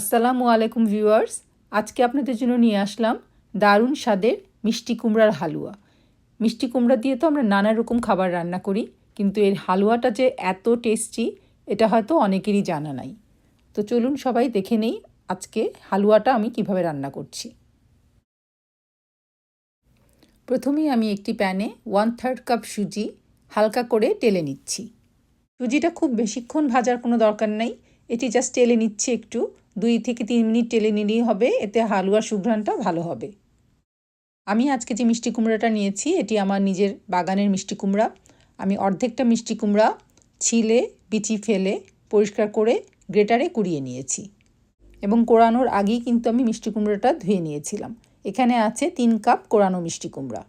আসসালামু আলাইকুম ভিউয়ার্স, আজকে আপনাদের জন্য নিয়ে আসলাম দারুণ স্বাদের মিষ্টি কুমড়ার হালুয়া। মিষ্টি কুমড়া দিয়ে তো আমরা নানা রকম খাবার রান্না করি, কিন্তু এর হালুয়াটা যে এত টেস্টি, এটা হয়তো অনেকেরই জানা নাই। তো চলুন সবাই দেখে নেই আজকে হালুয়াটা আমি কীভাবে রান্না করছি। প্রথমেই আমি একটি প্যানে ওয়ান থার্ড কাপ সুজি হালকা করে টেলে নিচ্ছি। সুজিটা খুব বেশিক্ষণ ভাজার কোনো দরকার নাই, এটি জাস্ট টেলে নিচ্ছি একটু। দুই থেকে তিন মিনিট টেলে নিলেই হবে, এতে হালুয়া সুঘ্রাণটা ভালো হবে। আমি আজকে যে মিষ্টি কুমড়াটা নিয়েছি, এটি আমার নিজের বাগানের মিষ্টি কুমড়া। আমি অর্ধেকটা মিষ্টি কুমড়া ছিলে, বিচি ফেলে, পরিষ্কার করে গ্রেটারে কুড়িয়ে নিয়েছি। এবং কোরানোর আগেই কিন্তু আমি মিষ্টি কুমড়োটা ধুয়ে নিয়েছিলাম। এখানে আছে তিন কাপ কোরানো মিষ্টি কুমড়া।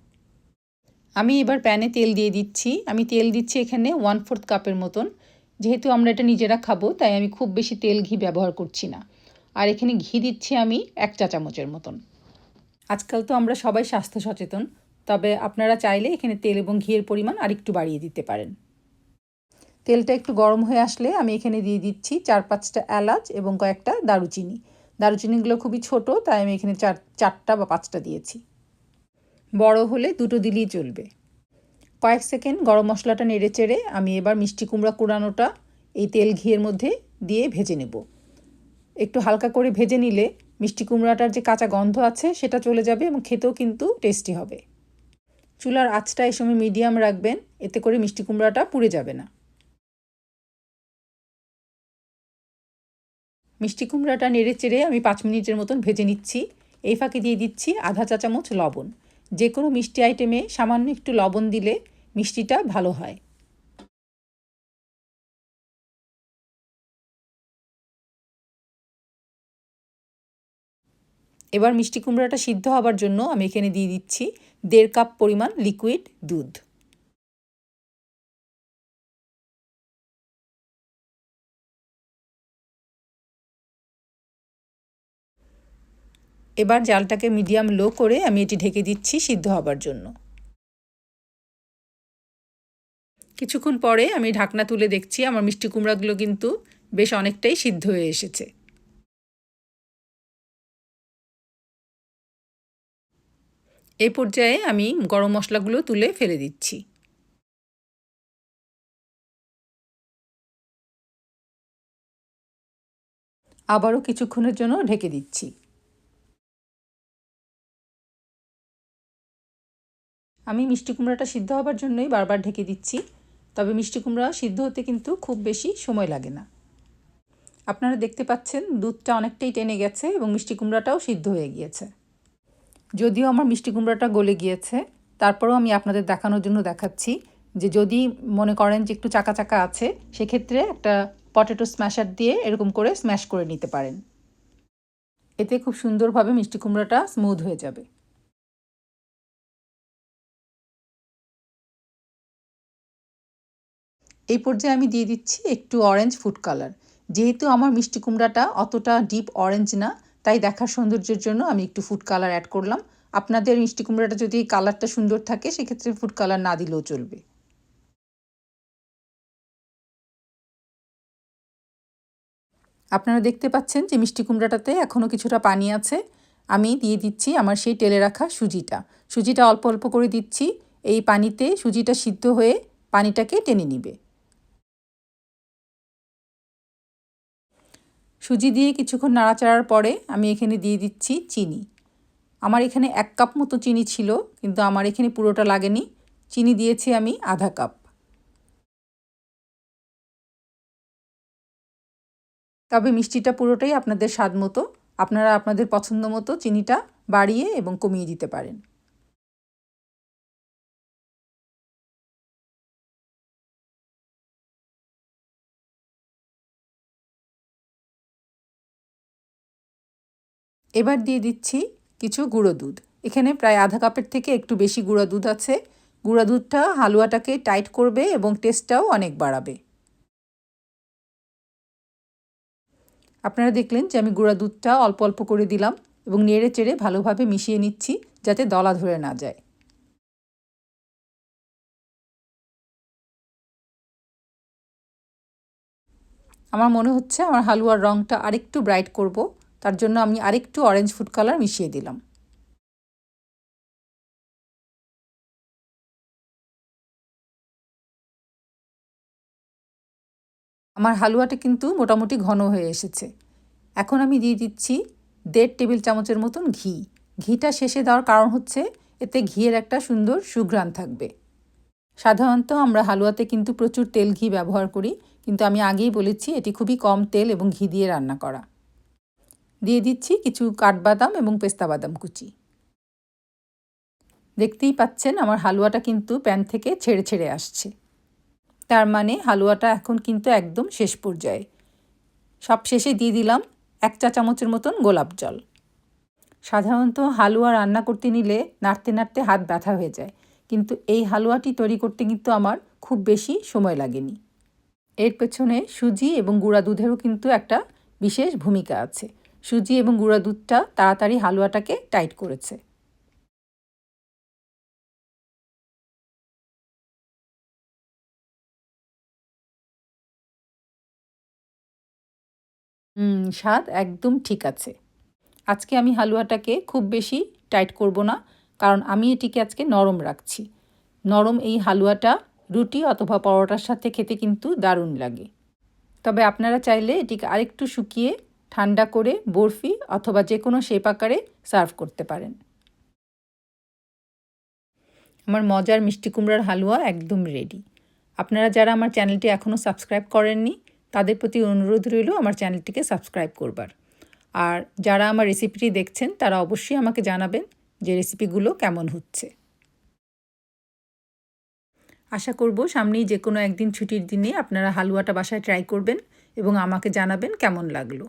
আমি এবার প্যানে তেল দিয়ে দিচ্ছি। আমি তেল দিচ্ছি এখানে ওয়ান ফোর্থ কাপের মতন। যেহেতু আমরা এটা নিজেরা খাব, তাই আমি খুব বেশি তেল ঘি ব্যবহার করছি না। আর এখানে ঘি দিচ্ছি আমি এক চা চামচের মতন। আজকাল তো আমরা সবাই স্বাস্থ্য সচেতন, তবে আপনারা চাইলে এখানে তেল এবং ঘিয়ের পরিমাণ আরেকটু বাড়িয়ে দিতে পারেন। তেলটা একটু গরম হয়ে আসলে আমি এখানে দিয়ে দিচ্ছি চার পাঁচটা এলাচ এবং কয়েকটা দারুচিনি। দারুচিনিগুলো খুবই ছোট, তাই আমি এখানে চার, চারটা বা পাঁচটা দিয়েছি। বড় হলে দুটো দিলেই চলবে। কয়েক সেকেন্ড গরম মশলাটা নেড়ে চেড়ে আমি এবার মিষ্টি কুমড়া কুড়ানোটা এই তেল ঘিয়ের মধ্যে দিয়ে ভেজে নেব। একটু হালকা করে ভেজে নিলে মিষ্টি কুমড়াটার যে কাঁচা গন্ধ আছে সেটা চলে যাবে এবং খেতেও কিন্তু টেস্টি হবে। চুলার আঁচটা এই সময় মিডিয়াম রাখবেন, এতে করে মিষ্টি কুমড়াটা পুড়ে যাবে না। মিষ্টি কুমড়াটা নেড়ে চেড়ে আমি পাঁচ মিনিটের মতন ভেজে নিচ্ছি। এই ফাঁকে দিয়ে দিচ্ছি আধা চা চামচ লবণ। যে কোনো মিষ্টি আইটেমে সামান্য একটু লবণ দিলে মিষ্টিটা ভালো হয়। এবার মিষ্টি কুমড়াটা সিদ্ধ হবার জন্য আমি এখানে দিয়ে দিচ্ছি দেড় কাপ পরিমাণ লিকুইড দুধ। এবার জালটাকে মিডিয়াম লো করে আমি এটি ঢেকে দিচ্ছি সিদ্ধ হবার জন্য। কিছুক্ষণ পরে আমি ঢাকনা তুলে দেখছি আমার মিষ্টি কুমড়াগুলো কিন্তু বেশ অনেকটাই সিদ্ধ হয়ে এসেছে। এই পর্যায়ে আমি গরম মশলাগুলো তুলে ফেলে দিচ্ছি। আবারও কিছুক্ষণের জন্য ঢেকে দিচ্ছি। আমি মিষ্টি কুমড়াটা সিদ্ধ হবার জন্যই বারবার ঢেকে দিচ্ছি, তবে মিষ্টি কুমড়া সিদ্ধ হতে কিন্তু খুব বেশি সময় লাগে না। আপনারা দেখতে পাচ্ছেন, দুধটা অনেকটাই টেনে গেছে এবং মিষ্টি কুমড়াটাও সিদ্ধ হয়ে গিয়েছে। যদিও আমার মিষ্টি কুমড়াটা গলে গিয়েছে, তারপরেও আমি আপনাদের দেখানোর জন্য দেখাচ্ছি যে যদি মনে করেন যে একটু চাকা চাকা আছে, সেক্ষেত্রে একটা পটেটো স্ম্যাশার দিয়ে এরকম করে স্ম্যাশ করে নিতে পারেন। এতে খুব সুন্দরভাবে মিষ্টি কুমড়াটা স্মুথ হয়ে যাবে। এই পর্যায়ে আমি দিয়ে দিচ্ছি একটু অরেঞ্জ ফুড কালার। যেহেতু আমার মিষ্টি কুমড়াটা অতটা ডিপ অরেঞ্জ না তাই দেখার সৌন্দর্যের জন্য আমি একটু ফুড কালার অ্যাড করলাম। আপনাদের মিষ্টি কুমড়াটা যদি কালারটা সুন্দর থাকে, সেক্ষেত্রে ফুড কালার না দিলেও চলবে। আপনারা দেখতে পাচ্ছেন যে মিষ্টি কুমড়াটাতে এখনও কিছুটা পানি আছে। আমি দিয়ে দিচ্ছি আমার সেই টেলে রাখা সুজিটা। সুজিটা অল্প অল্প করে দিচ্ছি। এই পানিতে সুজিটা সিদ্ধ হয়ে পানিটাকে টেনে নিবে। সুজি দিয়ে কিছুক্ষণ নাড়াচাড়ার পরে আমি এখানে দিয়ে দিচ্ছি চিনি। আমার এখানে এক কাপ মতো চিনি ছিল, কিন্তু আমার এখানে পুরোটা লাগেনি। চিনি দিয়েছি আমি আধা কাপ। তবে মিষ্টিটা পুরোটাই আপনাদের স্বাদ মতো, আপনারা আপনাদের পছন্দ মতো চিনিটা বাড়িয়ে এবং কমিয়ে দিতে পারেন। এবার দিয়ে দিচ্ছি কিছু গুঁড়ো দুধ। এখানে প্রায় আধা কাপের থেকে একটু বেশি গুঁড়ো দুধ আছে। গুঁড়া দুধটা হালুয়াটাকে টাইট করবে এবং টেস্টটাও অনেক বাড়াবে। আপনারা দেখলেন যে আমি গুঁড়া দুধটা অল্প অল্প করে দিলাম এবং নেড়ে চেড়ে ভালোভাবে মিশিয়ে নিচ্ছি যাতে দলা ধরে না যায়। আমার মনে হচ্ছে আমার হালুয়ার রঙটা আরেকটু ব্রাইট করব। তার জন্য আমি আরেকটু অরেঞ্জ ফুড কালার মিশিয়ে দিলাম। আমার হালুয়াটা কিন্তু মোটামুটি ঘন হয়ে এসেছে। এখন আমি দিয়ে দিচ্ছি দেড় টেবিল চামচের মতন ঘি। ঘিটা শেষে দেওয়ার কারণ হচ্ছে এতে ঘিয়ের একটা সুন্দর সুঘ্রাণ থাকবে। সাধারণত আমরা হালুয়াতে কিন্তু প্রচুর তেল ঘি ব্যবহার করি, কিন্তু আমি আগেই বলেছি এটি খুবই কম তেল এবং ঘি দিয়ে রান্না করা। দিয়ে দিচ্ছি কিছু কাঠবাদাম এবং পেস্তা বাদাম কুচি। দেখতেই পাচ্ছেন আমার হালুয়াটা কিন্তু প্যান থেকে ছেড়ে ছেড়ে আসছে। তার মানে হালুয়াটা এখন কিন্তু একদম শেষ পর্যায়ে। সব শেষে দিয়ে দিলাম এক চা চামচের মতন গোলাপ জল। সাধারণত হালুয়া রান্না করতে নিলে নাড়তে নাড়তে হাত ব্যথা হয়ে যায়, কিন্তু এই হালুয়াটি তৈরি করতে কিন্তু আমার খুব বেশি সময় লাগেনি। এর পেছনে সুজি এবং গুঁড়া দুধেরও কিন্তু একটা বিশেষ ভূমিকা আছে। সুজি এবং গুঁড়া দুধটা তাড়াতাড়ি হালুয়াটাকে টাইট করেছে। হুম, স্বাদ একদম ঠিক আছে। আজকে আমি হালুয়াটাকে খুব বেশি টাইট করব না, কারণ আমি এটিকে আজকে নরম রাখছি। নরম এই হালুয়াটা, রুটি অথবা পরোটার সাথে খেতে কিন্তু দারুণ লাগে। তবে আপনারা চাইলে এটিকে আরেকটু শুকিয়ে ঠান্ডা করে বরফি অথবা যে কোনো শেপ আকারে সার্ভ করতে পারেন। আমার মজার মিষ্টি কুমড়ার হালুয়া একদম রেডি আপনারা যারা আমার চ্যানেলটি এখনও সাবস্ক্রাইব করেননি, তাদের প্রতি অনুরোধ রইল আমার চ্যানেলটিকে সাবস্ক্রাইব করবার। আর যারা আমার রেসিপিটি দেখছেন, তারা অবশ্যই আমাকে জানাবেন যে রেসিপিগুলো কেমন হচ্ছে। আশা করব সামনেই যে কোনো একদিন ছুটির দিনে আপনারা হালুয়াটা বাসায় ট্রাই করবেন এবং আমাকে জানাবেন কেমন লাগল।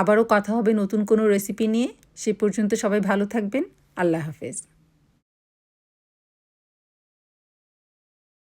আবারও কথা হবে নতুন কোনো রেসিপি নিয়ে। সে পর্যন্ত সবাই ভালো থাকবেন। আল্লাহ হাফেজ।